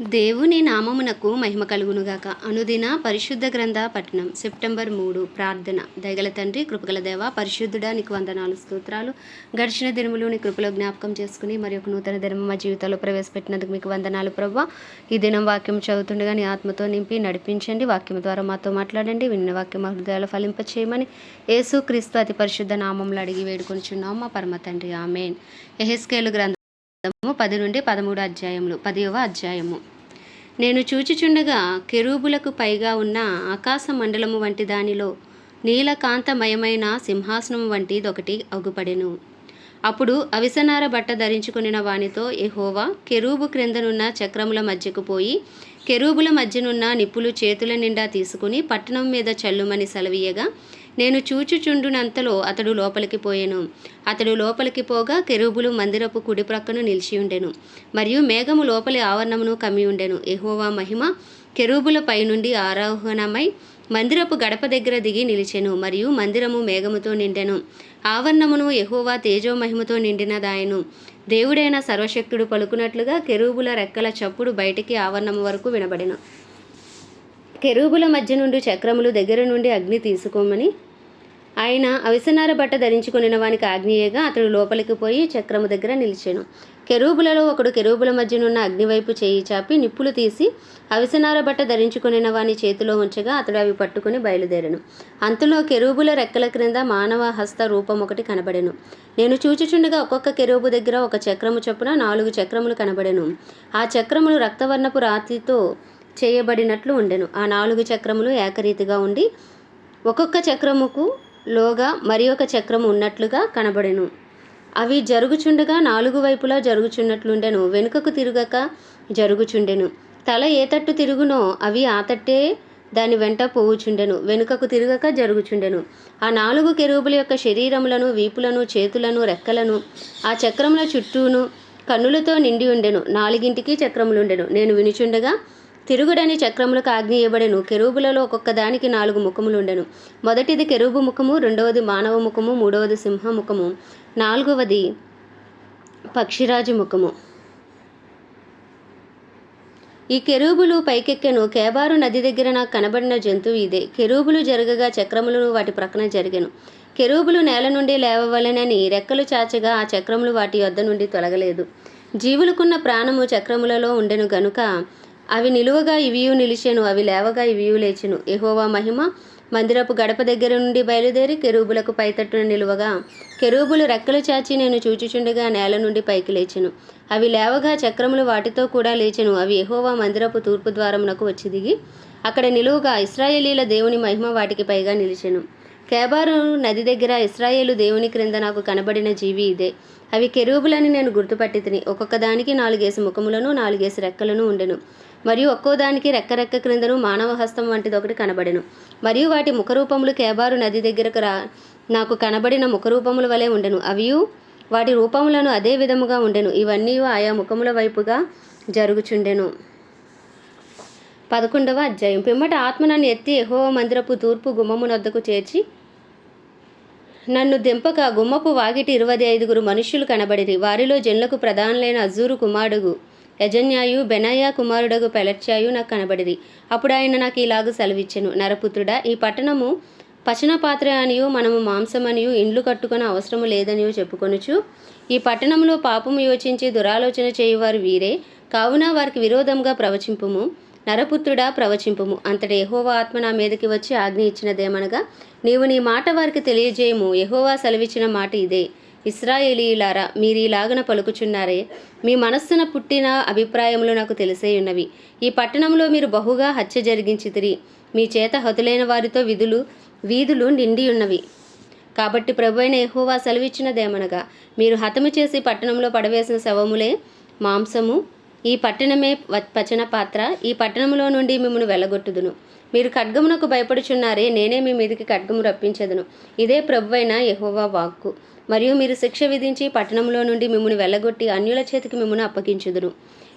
దేవుని నామమునకు మహిమ కలుగునుగాక. అనుదిన పరిశుద్ధ గ్రంథ పట్టణం సెప్టెంబర్ మూడు ప్రార్థన. దయగల తండ్రి కృపగల దేవ పరిశుద్ధుడా నీకు వందనాలు స్తోత్రాలు. గడిచిన దినములు నీ కృపలో జ్ఞాపకం చేసుకుని మరి ఒక నూతన దినం మా జీవితంలో ప్రవేశపెట్టినందుకు మీకు వందనాలు ప్రభా ఈ దినం వాక్యం చదువుతుండగా నీ ఆత్మతో నింపి నడిపించండి. వాక్యం ద్వారా మాతో మాట్లాడండి. విన్న వాక్యం మా హృదయాలు ఫలింపచేయమని యేసు క్రీస్తు అతి పరిశుద్ధ నామంలో అడిగి వేడుకొనిచున్నాం. మా పరమ తండ్రి ఆమెన్. ఎహెస్కేలు గ్రంథం గ్రంథము పది నుండి పదమూడు అధ్యాయములు పదవ అధ్యాయము. నేను చూచిచుండగా కెరూబులకు పైగా ఉన్న ఆకాశ మండలము వంటి దానిలో నీలకాంతమయమైన సింహాసనం వంటిదొకటి అగుపడెను. అప్పుడు అవిసనార బట్ట ధరించుకునిన వానితో ఎహోవా కెరూబు క్రిందనున్న చక్రముల మధ్యకు పోయి కెరూబుల మధ్యనున్న నిప్పులు చేతుల నిండా తీసుకుని పట్టణం మీద చల్లుమని సెలవీయగా నేను చూచుచుండునంతలో అతడు లోపలికి పోయెను. అతడు లోపలికి పోగా కెరూబులు మందిరపు కుడి ప్రక్కన నిలిచి ఉండెను. మరియు మేఘము లోపలి ఆవరణమును కమ్మి ఉండెను. ఎహోవా మహిమ కెరూబుల పైనుండి ఆరోహణమై మందిరపు గడప దగ్గర దిగి నిలిచెను. మరియు మందిరము మేఘముతో నిండెను. ఆవరణమును ఎహోవా తేజో మహిమతో నిండినదాయను. దేవుడైన సర్వశక్తుడు పలుకున్నట్లుగా కెరూబుల రెక్కల చప్పుడు బయటికి ఆవరణము వరకు వినబడెను. కెరూబుల మధ్య నుండి చక్రములు దగ్గర నుండి అగ్ని తీసుకోమని ఆయన అవిసనార బట్ట ధరించుకునిన వానికి ఆగ్నేయగా అతడు లోపలికి పోయి చక్రము దగ్గర నిలిచాను. కెరూబులలో ఒకడు కెరూబుల మధ్యనున్న అగ్నివైపు చేయి చాపి నిప్పులు తీసి అవిసనార బట్ట ధరించుకునిన వాని చేతిలో ఉంచగా అతడు అవి పట్టుకుని బయలుదేరను. అంతలో కెరూబుల రెక్కల క్రింద మానవ హస్త రూపం ఒకటి కనబడెను. నేను చూచుచుండగా ఒక్కొక్క కెరూబు దగ్గర ఒక చక్రము చొప్పున నాలుగు చక్రములు కనబడెను. ఆ చక్రములు రక్తవర్ణపు రాతితో చేయబడినట్లు ఉండెను. ఆ నాలుగు చక్రములు ఏకరీతిగా ఉండి ఒక్కొక్క చక్రముకు లోగా మరి ఒక చక్రం ఉన్నట్లుగా కనబడెను. అవి జరుగుచుండగా నాలుగు వైపులా జరుగుచున్నట్లుండెను. వెనుకకు తిరుగక జరుగుచుండెను. తల ఏ తట్టు తిరుగునో అవి ఆ తట్టే దాని వెంట పోవుచుండెను. వెనుకకు తిరగక జరుగుచుండెను. ఆ నాలుగు కెరూబుల యొక్క శరీరములను వీపులను చేతులను రెక్కలను ఆ చక్రముల చుట్టూను కన్నులతో నిండి ఉండెను. నాలుగింటికి చక్రములుండెను. నేను వినుచుండగా తిరుగుడని చక్రములకు ఆజ్ఞ ఇవ్వడను కెరూబులలో ఒక్కొక్క దానికి నాలుగు ముఖములుండెను. మొదటిది కెరూబు ముఖము రెండవది మానవ ముఖము మూడవది సింహ ముఖము. నాలుగవది పక్షిరాజు ముఖము. ఈ కెరూబులు పైకెక్కెను. కేబారు నది దగ్గర నాకు కనబడిన జంతువు ఇదే. కెరూబులు జరగగా చక్రములను వాటి ప్రక్కన జరిగాను. కెరూబులు నేల నుండి లేవవలెనని రెక్కలు చాచగా ఆ చక్రములు వాటి యొద్ద నుండి తొలగలేదు. జీవులకున్న ప్రాణము చక్రములలో ఉండెను గనుక అవి నిలువగా ఇవియు నిలిచెను అవి లేవగా ఇవియు లేచెను. ఎహోవా మహిమ మందిరపు గడప దగ్గర నుండి బయలుదేరి కెరూబులకు పైతట్టున నిలువగా. కెరూబులు రెక్కలు చాచి నేను చూచుచుండగా నేల నుండి పైకి లేచెను. అవి లేవగా చక్రములు వాటితో కూడా లేచెను. అవి ఎహోవా మందిరపు తూర్పు ద్వారమునకు వచ్చి దిగి అక్కడ నిలువుగా ఇస్రాయేలీల దేవుని మహిమ వాటికి పైగా నిలిచెను. కేబారు నది దగ్గర ఇస్రాయేలు దేవుని క్రింద నాకు కనబడిన జీవి ఇదే. అవి కెరూబులని నేను గుర్తుపట్టి తిని ఒక్కొక్క దానికి నాలుగేసి ముఖములను నాలుగేసి రెక్కలను ఉండెను. మరియు ఒక్కో దానికి రెక్క రెక్క క్రిందను మానవ హస్తం వంటిది ఒకటి కనబడెను. మరియు వాటి ముఖరూపములు కేబారు నది దగ్గరకు రా నాకు కనబడిన ముఖరూపముల వలె ఉండెను. అవియు వాటి రూపములను అదే విధముగా ఉండెను. ఇవన్నీ ఆయా ముఖముల వైపుగా జరుగుచుండెను. పదకొండవ అధ్యాయం. పిమ్మట ఆత్మ నన్ను ఎత్తి ఎహో మందిరపు తూర్పు గుమ్మమునొద్దకు చేర్చి నన్ను దింపక గుమ్మపు వాకిటి ఇరవై ఐదుగురు మనుష్యులు కనబడిరి. వారిలో జన్లకు ప్రధానులైన అజూరు కుమారుడు యజన్యాయు బెనయ్య కుమారుడగు పెలర్చాయు నాకు కనబడిది అప్పుడు ఆయన నాకు ఇలాగ సెలవిచ్చెను. నరపుత్రుడా ఈ పట్టణము పచన పాత్ర అనియు మనము మాంసమనియు ఇండ్లు కట్టుకుని అవసరము లేదనియు చెప్పుకొనుచు ఈ పట్టణంలో పాపము యోచించి దురాలోచన చేయువారు వీరే. కావున వారికి విరోధంగా ప్రవచింపుము. నరపుత్రుడా ప్రవచింపుము. అంతటి యహోవా ఆత్మ నా మీదకి వచ్చి ఆజ్ఞ ఇచ్చినదేమనగా నీవు నీ మాట వారికి తెలియజేయము. యహోవా సెలవిచ్చిన మాట ఇదే. ఇస్రాయేలీలారా మీరు పలుకుచున్నారే. మీ మనస్సున పుట్టిన అభిప్రాయములు నాకు తెలిసేయున్నవి. ఈ పట్టణంలో మీరు బహుగా హత్య జరిగించితిరి. మీ చేత హతులైన వారితో విధులు వీధులు నిండి ఉన్నవి కాబట్టి ప్రభు అయిన ఎహోవా సెలవిచ్చినదేమనగా మీరు హతము చేసి పట్టణంలో పడవేసిన శవములే మాంసము ఈ పట్టణమే పచన పాత్ర ఈ పట్టణంలో నుండి మిమ్మల్ని వెళ్ళగొట్టుదును. మీరు ఖడ్గమునకు భయపడుచున్నారే నేనే మీ మీదికి ఖడ్గము రప్పించదును. ఇదే ప్రభువైన యహోవా వాక్కు. మరియు మీరు శిక్ష విధించి పట్టణంలో నుండి మిమ్మల్ని వెళ్ళగొట్టి అన్యుల చేతికి మిమ్మల్ని అప్పగించుదును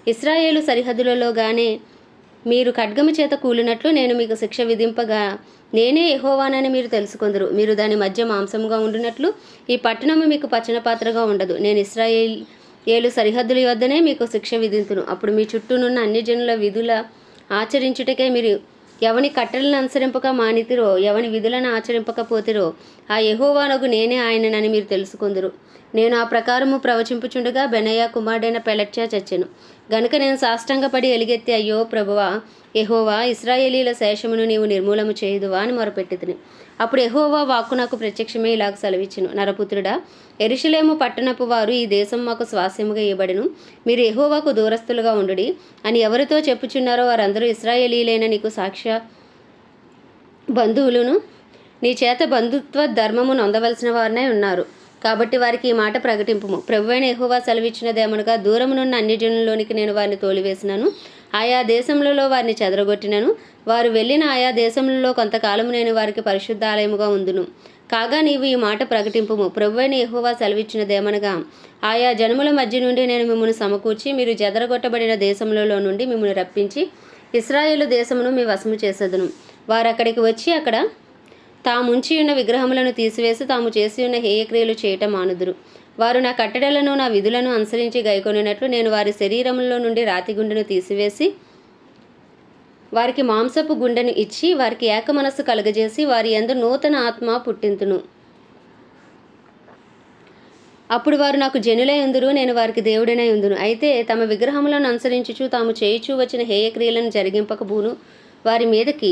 ఇస్రాయేలు సరిహద్దులలోగానే మీరు ఖడ్గము చేత కూలినట్లు నేను మీకు శిక్ష విధింపగా నేనే ఎహోవానని మీరు తెలుసుకుందరు. మీరు దాని మధ్య మాంసముగా ఉండినట్లు ఈ పట్టణము మీకు పచ్చన పాత్రగా ఉండదు. నేను ఇస్రాయేల్ ఏలు సరిహద్దుల వద్దనే మీకు శిక్ష విధింతును. అప్పుడు మీ చుట్టూనున్న అన్ని జనుల విధుల ఆచరించుటకే మీరు ఎవని కట్టలను అనుసరింపక మానితిరో ఎవని విధులను ఆచరింపకపోతిరో ఆ యహోవానగు నేనే ఆయననని మీరు తెలుసుకుందరు. నేను ఆ ప్రకారము ప్రవచింపుచుండగా బెనయ్య కుమారుడైన పెలట్చా చచ్చెను. గనుక నేను సాష్టంగపడి ఎలిగెత్తి అయ్యో ప్రభువా యహోవా ఇస్రాయేలీల శేషమును నీవు నిర్మూలము చేయుదువా అని మొరపెట్టితిని. అప్పుడు ఎహోవా వాక్కు నాకు ప్రత్యక్షమే ఇలాగ సెలవిచ్చును. నరపుత్రుడా ఎరుషలేము పట్టణపు వారు ఈ దేశం మాకు స్వాస్యముగా ఇవ్వబడును మీరు ఎహోవాకు దూరస్తులుగా ఉండుడి అని ఎవరితో చెప్పుచున్నారో వారందరూ ఇస్రాయేలీలైన నీకు సాక్ష్య బంధువులను నీ చేత బంధుత్వ ధర్మము నొందవలసిన వారినే ఉన్నారు. కాబట్టి వారికి ఈ మాట ప్రకటింపు ప్రభువైన ఎహోవా సెలవిచ్చినదేమనగా దూరమునున్న అన్ని జనుల్లోనికి నేను వారిని తోలివేసినాను. ఆయా దేశములలో వారిని చెదరగొట్టినను. వారు వెళ్ళిన ఆయా దేశములలో కొంతకాలము నేను వారికి పరిశుద్ధాలయముగా ఉందును. కాగా నీవు ఈ మాట ప్రకటింపుము. ప్రభువైన యెహోవా సెలవిచ్చినదేమనగా ఆయా జనముల మధ్య నుండి నేను మిమ్మల్ని సమకూర్చి మీరు జదరగొట్టబడిన దేశములలో నుండి మిమ్మల్ని రప్పించి ఇస్రాయేలు దేశమును మీ వశము చేసేదను. వారు అక్కడికి వచ్చి అక్కడ తాముంచి ఉన్న విగ్రహములను తీసివేసి తాము చేసి ఉన్న హేయక్రియలు చేయటం మానుదురు. వారు నా కట్టడలను నా విధులను అనుసరించి గైకొనినట్లు నేను వారి శరీరంలో నుండి రాతి గుండెను తీసివేసి వారికి మాంసపు గుండెను ఇచ్చి వారికి ఏక మనస్సు కలుగజేసి వారి ఎందు నూతన ఆత్మ పుట్టింతును. అప్పుడు వారు నాకు జనులై ఉందురు నేను వారికి దేవుడినై ఉందును. అయితే తమ విగ్రహములను అనుసరించుచు తాము చేయుచూ వచ్చిన హేయక్రియలను జరిగింపకబూను వారి మీదకి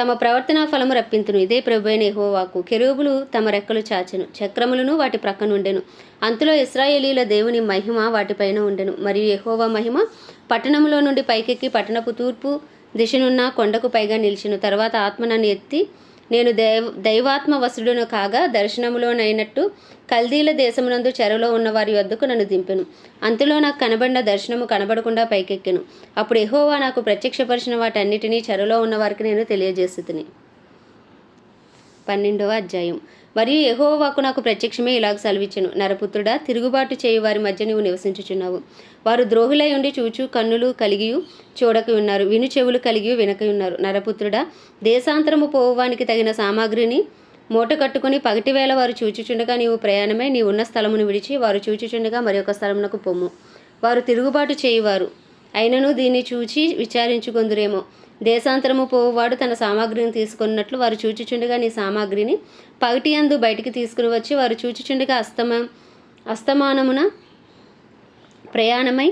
తమ ప్రవర్తనా ఫలము రప్పింతును. ఇదే ప్రభువైన ఎహోవాకు కెరూబులు తమ రెక్కలు చాచెను. చక్రములను వాటి ప్రక్కన ఉండెను. అంతలో ఇస్రాయేలీల దేవుని మహిమ వాటిపైన ఉండెను. మరియు ఎహోవా మహిమ పట్టణములో నుండి పైకెక్కి పట్టణపు తూర్పు దిశనున్న కొండకు పైగా నిలిచిన. తర్వాత ఆత్మ నన్ను ఎత్తి నేను దైవ దైవాత్మ వసుడును కాగా దర్శనములోనైనట్టు కల్దీల దేశమునందు చెరలో ఉన్న వారి వద్దకు నన్ను దింపెను. అంతలో నాకు కనబడిన దర్శనము కనబడకుండా పైకెక్కెను. అప్పుడు ఎహోవా నాకు ప్రత్యక్షపరిచిన వాటన్నిటినీ చెరలో ఉన్న వారికి నేను తెలియజేస్తుని. పన్నెండవ అధ్యాయం. మరియు యహోవాకు నాకు ప్రత్యక్షమే ఇలాగ సెలవిచ్చెను. నరపుత్రుడా తిరుగుబాటు చేయు వారి మధ్య నీవు నివసించుచున్నావు. వారు ద్రోహులై ఉండి చూచు కన్నులు కలిగి చూడక ఉన్నారు. విను చెవులు కలిగి వినక ఉన్నారు. నరపుత్రుడా దేశాంతరము పోవానికి తగిన సామాగ్రిని మూట కట్టుకుని పగటివేళ వారు చూచుచుండగా నీవు ప్రయాణమే నీ ఉన్న స్థలమును విడిచి వారు చూచుచుండగా మరి ఒక స్థలమునకు పొమ్ము వారు తిరుగుబాటు చేయువారు. అయినను దీన్ని చూచి విచారించుకొందురేమో. దేశాంతరము పోవువాడు తన సామాగ్రిని తీసుకున్నట్లు వారు చూచిచుండగా నీ సామాగ్రిని పగటి అందు బయటికి తీసుకుని వచ్చి వారు చూచిచుండగా అస్తమ అస్తమానమున ప్రయాణమై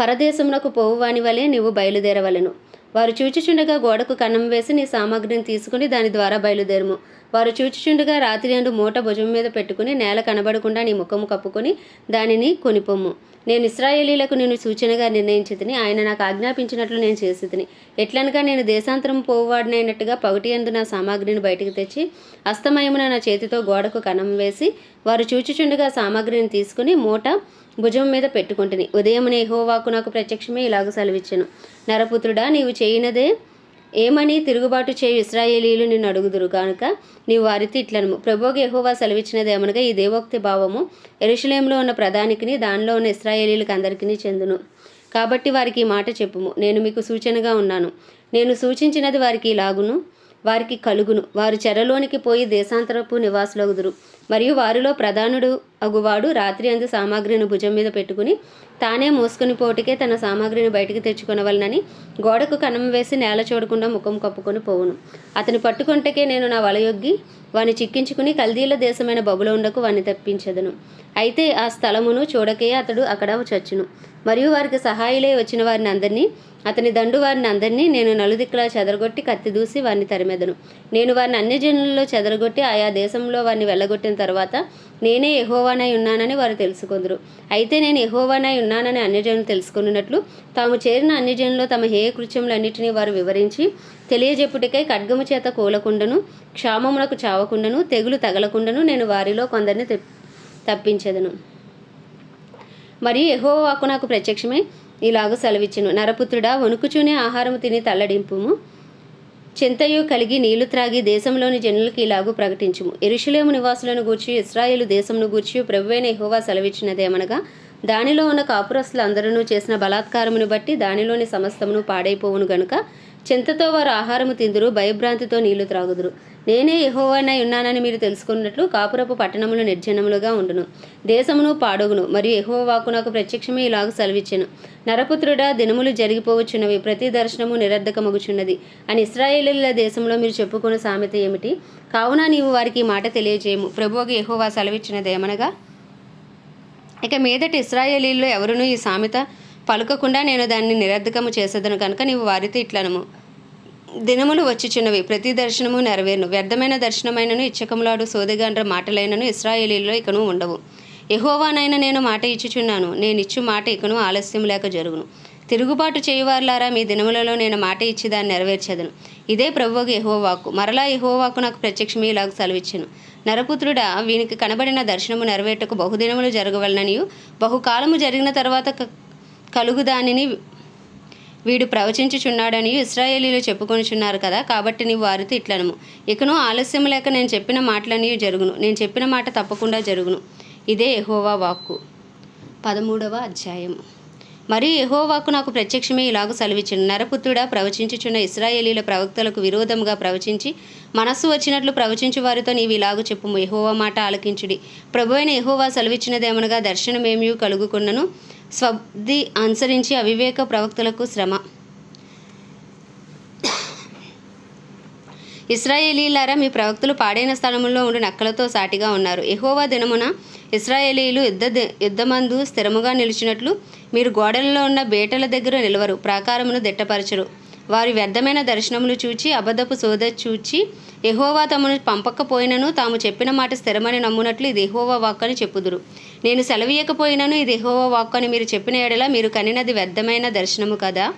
పరదేశమునకు పోవువాని వలె నీవు బయలుదేరవలను. వారు చూచుచుండగా గోడకు కన్నం వేసి నీ సామాగ్రిని తీసుకుని దాని ద్వారా బయలుదేరుము. వారు చూచుచుండగా రాత్రి అందు మూట భుజం మీద పెట్టుకుని నేల కనబడకుండా నీ ముఖము కప్పుకొని దానిని కొనిపొమ్ము. నేను ఇస్రాయేలీలకు నేను సూచనగా నిర్ణయించితిని. ఆయన నాకు ఆజ్ఞాపించినట్లు నేను చేసితిని. ఎట్లనగా నేను దేశాంతరం పోవాడినైనట్టుగా పగటి అందు నా సామాగ్రిని బయటకు తెచ్చి అస్తమయమున నా చేతితో గోడకు కణం వేసి వారు చూచుచుండగా సామాగ్రిని తీసుకుని మూట భుజం మీద పెట్టుకుంటుని ఉదయమునే హోవాకు నాకు ప్రత్యక్షమే ఇలాగ సెలవిచ్చాను. నరపుత్రుడా నీవు చేయనదే ఏమని తిరుగుబాటు చేయు ఇస్రాయేలీలు నిన్ను అడుగుదురు కనుక నీవు వారితో ఇట్లను ఎహోవా యెహోవా సెలవిచ్చినదేమనగా ఈ దేవోక్తి భావము ఎరుషలేంలో ఉన్న ప్రధానికిని దానిలో ఉన్న ఇస్రాయేలీలకు అందరికీ చెందును. కాబట్టి వారికి ఈ మాట చెప్పుము. నేను మీకు సూచనగా ఉన్నాను. నేను సూచించినది వారికి ఇలాగును వారికి కలుగును. వారు చెరలోనికి పోయి దేశాంతరపు నివాసులగుదురు. మరియు వారిలో ప్రధానుడు అగువాడు రాత్రి అందు సామాగ్రిని భుజం మీద పెట్టుకుని తానే మోసుకుని పోటికే తన సామాగ్రిని బయటికి తెచ్చుకొనవలనని గోడకు కన్నం వేసి నేల చూడకుండా ముఖం కప్పుకొని పోవును. అతని పట్టుకుంటకే నేను నా వలయొగ్గి వాని చిక్కించుకుని కల్దీల దేశమైన బబులోండకు వాని తెప్పించదను. అయితే ఆ స్థలమును చూడకే అతడు అక్కడ చచ్చును. మరియు వారికి సహాయులే వచ్చిన వారిని అందరినీ అతని దండు వారిని అందరినీ నేను నలుదిక్కులా చెదరగొట్టి కత్తి దూసి వారిని తరిమెదను. నేను వారిని అన్ని జనులలో చెదరగొట్టి ఆయా దేశంలో వారిని వెళ్ళగొట్టిన తర్వాత నేనే యహోవానై ఉన్నానని వారు తెలుసుకుందరు. అయితే నేను యహోవానై ఉన్నానని అన్యజనులు తెలుసుకున్నట్లు తాము చేరిన అన్యజనులో తమ హేయ కృత్యములన్నిటినీ వారు వివరించి తెలియజెప్పుటికై ఖడ్గము చేత కూలకుండను క్షామమునకు చావకుండను తెగులు తగలకుండను నేను వారిలో కొందరిని తప్పించదను తప్పించెదను. మరియు ఎహోవాకు నాకు ప్రత్యక్షమై ఇలాగ సెలవిచ్చును. నరపుత్రుడా వణుకుచూనే ఆహారము తిని తల్లడింపుము. చింతయు కలిగి నీళ్ళు త్రాగి దేశంలోని జనులకు ఇలాగూ ప్రకటించుము. ఎరుషులేము నివాసులను గూర్చి ఇస్రాయేలు దేశమును గూర్చి ప్రభువైన ఎహోవా సెలవిచ్చినదేమనగా దానిలో ఉన్న కాపురస్తులు అందరూ చేసిన బలాత్కారమును బట్టి దానిలోని సమస్తమును పాడైపోవును గనుక చింతతో వారు ఆహారము తిందురు భయభ్రాంతితో నీళ్ళు త్రాగుదురు. నేనే యహోవానై ఉన్నానని మీరు తెలుసుకున్నట్లు కాపురపు పట్టణములు నిర్జనములుగా ఉండును. దేశమును పాడొగును మరియు యహోవాకు నాకు ప్రత్యక్షమే ఇలాగ సెలవిచ్చెను. నరపుత్రుడా దినములు జరిగిపోవచ్చున్నవి ప్రతి దర్శనము నిరర్ధకమగుచున్నది. అని ఇస్రాయేలీల దేశంలో మీరు చెప్పుకున్న సామెత ఏమిటి? కావున నీవు వారికి మాట తెలియజేయము. ప్రభువుకు యహోవా సెలవిచ్చినదేమనగా ఇక మీదట ఇస్రాయేలీల్లో ఎవరునూ ఈ సామెత పలుకకుండా నేను దాన్ని నిరర్ధకము చేసేదను కనుక నీవు వారితో ఇట్లనము. దినములు వచ్చుచున్నవి ప్రతి దర్శనము నెరవేరును. వ్యర్థమైన దర్శనమైనను ఇచ్చకములాడు సోదగాండ్ర మాటలైనను ఇస్రాయేలీలో ఇకను ఉండవు. ఎహోవానైనా నేను మాట ఇచ్చుచున్నాను. నేను ఇచ్చు మాట ఇకను ఆలస్యం లేక జరుగును. తిరుగుబాటు చేయువారులారా మీ దినములలో నేను మాట ఇచ్చి దాన్ని నెరవేర్చేదను. ఇదే ప్రభువుకు ఎహోవాకు మరలా ఎహోవాకు నాకు ప్రత్యక్షమే ఇలాగ సెలవిచ్చాను. నరపుత్రుడా వీనికి కనబడిన దర్శనము నెరవేర్టకు బహుదినములు జరగవలననియు బహుకాలము జరిగిన తర్వాత క- కలుగు దానిని వీడు ప్రవచించుచున్నాడని ఇస్రాయేలీలు చెప్పుకొనిచున్నారు కదా కాబట్టి నీవు వారితో ఇట్లనము. ఇకను ఆలస్యం లేక నేను చెప్పిన మాటలన్నీ జరుగును. నేను చెప్పిన మాట తప్పకుండా జరుగును. ఇదే ఎహోవా వాక్కు. పదమూడవ అధ్యాయము. మరి ఎహోవాకు నాకు ప్రత్యక్షమే ఇలాగ సెలవిచ్చిన. నరపుత్రుడా ప్రవచించుచున్న ఇస్రాయేలీల ప్రవక్తలకు విరోధముగా ప్రవచించి మనస్సు వచ్చినట్లు ప్రవచించు వారితో నీవు ఇలాగ చెప్పుము. ఎహోవా మాట ఆలకించుడి. ప్రభు అయిన యెహోవా సెలవిచ్చినదేమనగా దర్శనమేమీ కలుగుకున్నను? స్వబ్ది అనుసరించి అవివేక ప్రవక్తలకు శ్రమ. ఇస్రాయేలీలారా మీ ప్రవక్తలు పాడైన స్థలములో ఉండి నక్కలతో సాటిగా ఉన్నారు. ఎహోవా దినమున ఇస్రాయేలీలు యుద్ధ యుద్ధమందు స్థిరముగా నిలిచినట్లు మీరు గోడలలో ఉన్న బేటల దగ్గర నిలవరు ప్రాకారమును దిట్టపరచరు. వారి వ్యర్థమైన దర్శనములు చూచి అబద్ధపు సోద చూచి ఎహోవా తమను పంపకపోయినను తాము చెప్పిన మాట స్థిరమని నమ్మునట్లు ఇది ఎహోవా వాక్ అని చెప్పుదురు. నేను సెలవీయకపోయినను ఇది ఎహోవా వాక్ అని మీరు చెప్పిన ఎడల మీరు కనినది వ్యర్థమైన దర్శనము కదా?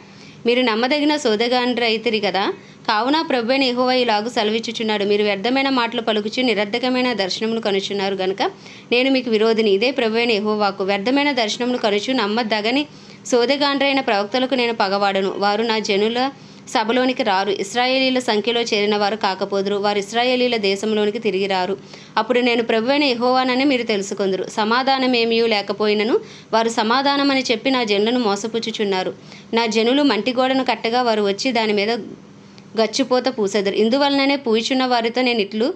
మీరు నమ్మదగిన సోదగాండ్ర అయితిరి కదా? కావున ప్రభువైన ఎహోవా ఇలాగు సెలవిచ్చుచున్నాడు. మీరు వ్యర్థమైన మాటలు పలుకుచు నిరర్ధకమైన దర్శనములు కనుచున్నారు గనుక నేను మీకు విరోధిని. ఇదే ప్రభువైన ఎహోవాకు వ్యర్థమైన దర్శనములు కనుచు నమ్మదగని సోదగాండ్రైన ప్రవక్తలకు నేను పగవాడను. వారు నా జనుల సభలోనికి రారు. ఇస్రాయేలీల సంఖ్యలో చేరిన వారు కాకపోదురు. వారు ఇస్రాయేలీల దేశంలోనికి తిరిగి రారు. అప్పుడు నేను ప్రభువైన ఎహోవానని మీరు తెలుసుకుందరు. సమాధానమేమీ లేకపోయినను వారు సమాధానమని చెప్పి నా జనులను మోసపుచ్చుచున్నారు. నా జనులు మంటి గోడను కట్టగా వారు వచ్చి దాని మీద గచ్చిపోత పూసెదరు. ఇందువలననే పూయిచున్న వారితో నేను ఇట్లు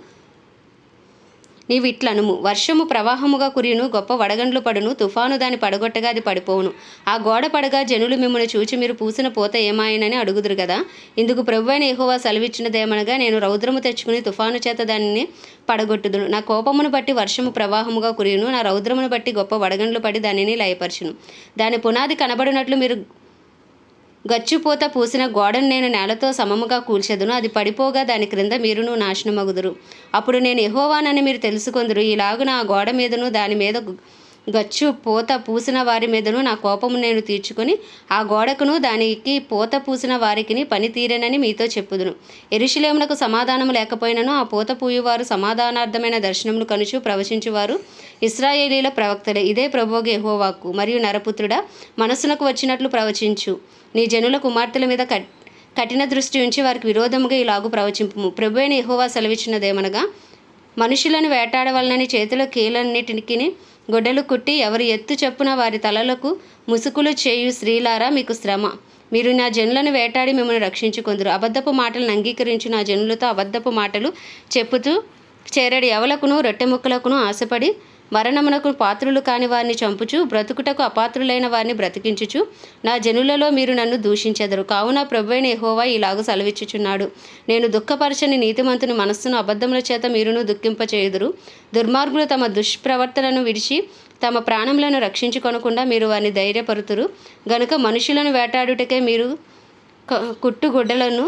నీవిట్లనుము. వర్షము ప్రవాహముగా కురియును గొప్ప వడగండ్లు పడును తుఫాను దాని పడగొట్టగా అది పడిపోవును. ఆ గోడ పడగా జనులు మిమ్మల్ని చూచి మీరు పూసిన పోత ఏమాయనని అడుగుదురు కదా ఇందుకు ప్రభువైన ఎహోవా సెలవిచ్చినదేమనగా నేను రౌద్రము తెచ్చుకుని తుఫాను చేత దానిని పడగొట్టుదును. నా కోపమును బట్టి వర్షము ప్రవాహముగా కురియును నా రౌద్రమును బట్టి గొప్ప వడగండ్లు పడి దానిని లయపరచును. దాని పునాది కనబడినట్లు మీరు గచ్చిపోత పూసిన గోడను నేను నేలతో సమముగా కూల్చెదను. అది పడిపోగా దాని క్రింద మీరును నాశనమగుదురు. అప్పుడు నేను ఎహోవానని మీరు తెలుసుకొందురు. ఇలాగున ఆ గోడ మీదను దాని మీద గచ్చు పోత పూసిన వారి మీదను నా కోపము నేను తీర్చుకొని ఆ గోడకును దానికి పోత పూసిన వారికిని పని తీరెనని మీతో చెప్పుదును. ఎరుషులేమునకు సమాధానము లేకపోయినను ఆ పోత పూయువారు సమాధానార్థమైన దర్శనములు కనుచు ప్రవచించువారు ఇస్రాయేలీల ప్రవక్తలే. ఇదే ప్రభువుగా యెహోవాకు మరియు నరపుత్రుడా మనస్సునకు వచ్చినట్లు ప్రవచించు. నీ జనుల కుమార్తెల మీద కట్ కఠిన దృష్టి ఉంచి వారికి విరోధముగా ఇలాగు ప్రవచింపు ప్రభు అయిన ఎహోవా సెలవిచ్చినదేమనగా మనుషులను వేటాడవలనని చేతిలో కీలన్నిటికి గొడ్డలు కుట్టి ఎవరి ఎత్తు చెప్పున వారి తలలకు ముసుకులు చేయు స్త్రీలారా మీకు శ్రమ. మీరు నా జనులను వేటాడి మిమ్మల్ని రక్షించుకొందురు. అబద్ధపు మాటలను అంగీకరించి నా జనులతో అబద్ధపు మాటలు చెప్పుతూ చేరడి ఎవలకును రొట్టె ముక్కలకును ఆశపడి మరణమునకు పాత్రులు కాని వారిని చంపుచు బ్రతుకుటకు అపాత్రులైన వారిని బ్రతికించుచు నా జనులలో మీరు నన్ను దూషించెదరు. కావున ప్రభువైన ఎహోవా ఇలాగ సెలవిచ్చుచున్నాడు. నేను దుఃఖపరచని నీతిమంతుని మనస్సును అబద్ధముల చేత మీరును దుఃఖింపచేయుదురు. దుర్మార్గులు తమ దుష్ప్రవర్తనను విడిచి తమ ప్రాణములను రక్షించుకొనకుండా మీరు వారిని ధైర్యపరుతురు. గనుక మనుషులను వేటాడుటకే మీరు కుట్టుగుడ్డలను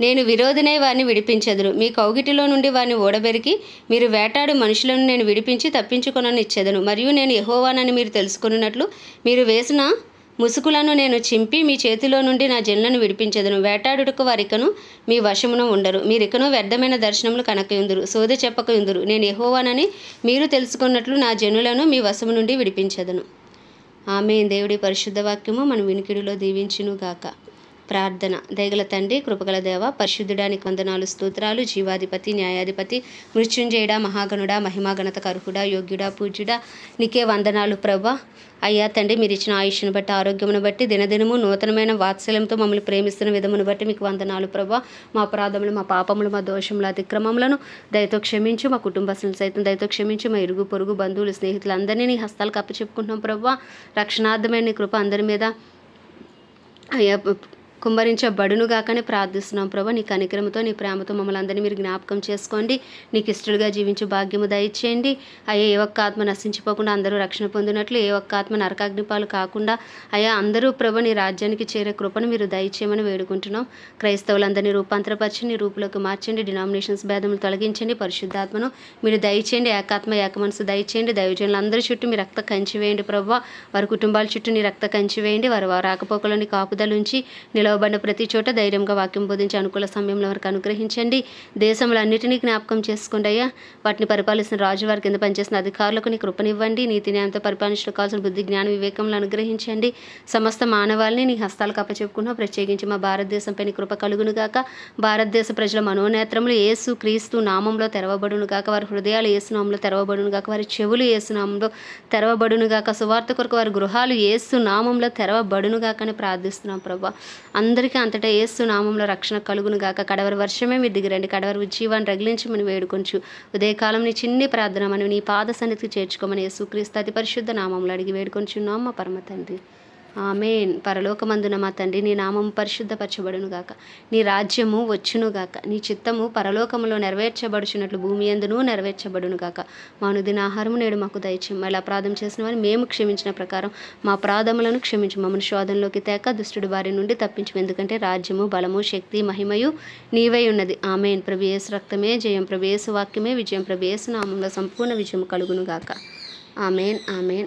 నేను విరోధినై వారిని విడిపించెదరు. మీ కౌగిటిలో నుండి వారిని ఓడబెరికి మీరు వేటాడు మనుషులను నేను విడిపించి తప్పించుకొనని ఇచ్చేదను. మరియు నేను ఎహోవానని మీరు తెలుసుకున్నట్లు మీరు వేసిన ముసుగులను నేను చింపి మీ చేతిలో నుండి నా జన్లను విడిపించెదను. వేటాడుటకు వారికను మీ వశమును ఉండరు. మీరికను వ్యర్థమైన దర్శనములు కనకయుందురు. సోద చెప్పకయుందురు. నేను ఎహోవానని మీరు తెలుసుకున్నట్లు నా జనులను మీ వశము నుండి విడిపించెదను. ఆమె దేవుడి పరిశుద్ధ వాక్యము మన వినికిడిలో దీవించును గాక ప్రార్థన. దయగల తండ్రి కృపగల దేవ పరిశుద్ధుడానికి వందనాలు స్తోత్రాలు జీవాధిపతి న్యాయాధిపతి మృత్యుంజయుడ మహాగణుడా మహిమాగణత కరుకుడా యోగ్యుడా పూజ్యుడా నీకే వందనాలు ప్రభ. అయ్యా తండ్రి మీరు ఇచ్చిన ఆయుష్ను బట్టి ఆరోగ్యమును బట్టి దినదినము నూతనమైన వాత్సల్యంతో మమ్మల్ని ప్రేమిస్తున్న విధమును బట్టి మీకు వందనాలు ప్రభా. మా అపరాధములు మా పాపములు మా దోషములు అతిక్రమములను దయతో క్షమించు మా కుటుంబస్తులను సైతం దయతో క్షమించి మా ఇరుగు పొరుగు బంధువులు స్నేహితులు అందరినీ నీ హస్తాలకు అప్పచెప్పుకుంటున్నాం ప్రభా. రక్షణార్థమైన నీ కృప అందరి మీద అయ్యా ప- ప్రార్థిస్తున్నాం ప్రభా. నీ కనిక్రమతో నీ ప్రేమతో మమ్మల్ని అందరినీ మీరు జ్ఞాపకం చేసుకోండి. నీకు ఇష్టలుగా జీవించే భాగ్యము దయచేయండి. అయ్యా ఏ ఒక్క ఆత్మ నశించిపోకుండా అందరూ రక్షణ పొందినట్లు ఏ ఒక్క ఆత్మ నరకాగ్నిపాలు కాకుండా అయ్యా అందరూ ప్రభు నీ రాజ్యానికి చేరే కృపను మీరు దయచేయమని వేడుకుంటున్నాం. క్రైస్తవులందరినీ రూపాంతరపరిచి నీ రూపులోకి మార్చండి డినామినేషన్స్ భేదములు తొలగించండి పరిశుద్ధాత్మను మీరు దయచేయండి ఏకాత్మ ఏక మనసు దయచేయండి దైవజనులందరి చుట్టూ మీ రక్త కంచి వేయండి ప్రభు. వారి కుటుంబాల చుట్టూ నీ రక్త కంచి వేయండి వారి వారు రాకపోకలోని కాపుదలుంచి నిలవ నిలవబడిన ప్రతి చోట ధైర్యంగా వాక్యం బోధించి అనుకూల సమయంలో వారికి అనుగ్రహించండి. దేశంలో అన్నింటినీ జ్ఞాపకం చేసుకోండి అయ్యా వాటిని పరిపాలిస్తున్న రాజువారి కింద పనిచేసిన అధికారులకు నీ కృపనివ్వండి. నీతి న్యాయంతో పరిపాలించడం కావాల్సిన బుద్ధి జ్ఞాన వివేకంలో అనుగ్రహించండి. సమస్త మానవాళిని నీ హస్తాలకు అప్పచెప్పుకున్నావు. ప్రత్యేకించి మా భారతదేశంపై నీ కృప కలుగునుగాక. భారతదేశ ప్రజల మనోనేత్రములు యేసు క్రీస్తు నామంలో తెరవబడునుగాక. వారి హృదయాలు ఏసునామంలో తెరవబడునుగాక. తెరవబడును వారి చెవులు ఏసునామంలో తెరవబడునుగాక. గాక సువార్త కొరకు వారి గృహాలు యేసు నామంలో తెరవబడునుగాక అని ప్రార్థిస్తున్నాం ప్రభా. అందరికీ అంతటా ఏసు నామంలో రక్షణ కలుగును గాక. కడవరి వర్షమే మీరు దిగిరండి. కడవరి ఉజ్జీవాన్ని రగిలించమని వేడుకొంచు. ఉదయకాలం నీ చిన్ని ప్రార్థన మనం నీ పాద సన్నిధికి చేర్చుకోమని యేసుక్రీస్తు అతి పరిశుద్ధ నామంలో అడిగి వేడుకొంచున్నాం మా పరమ తండ్రి. ఆమెన్. పరలోకమందున మా తండ్రి నీ నామం పరిశుద్ధపరచబడును గాక. నీ రాజ్యము వచ్చునుగాక నీ చిత్తము పరలోకములో నెరవేర్చబడుచున్నట్లు భూమి ఎందును నెరవేర్చబడునుగాక మా అనుదిన ఆహారము నేడు మాకు దయచేయం మళ్ళీ అపరాధం చేసిన వారిని మేము క్షమించిన ప్రకారం మా అపరాధములను క్షమించు. మమ్మల్ని శోధనలోకి తేక దుష్టుడి బారి నుండి తప్పించు. ఎందుకంటే రాజ్యము బలము శక్తి మహిమయు నీవై ఉన్నది. ఆమెన్. ప్రభు రక్తమే జయం ప్రభు వాక్యమే విజయం ప్రభు నామంలో సంపూర్ణ విజయం కలుగును గాక. Amen amen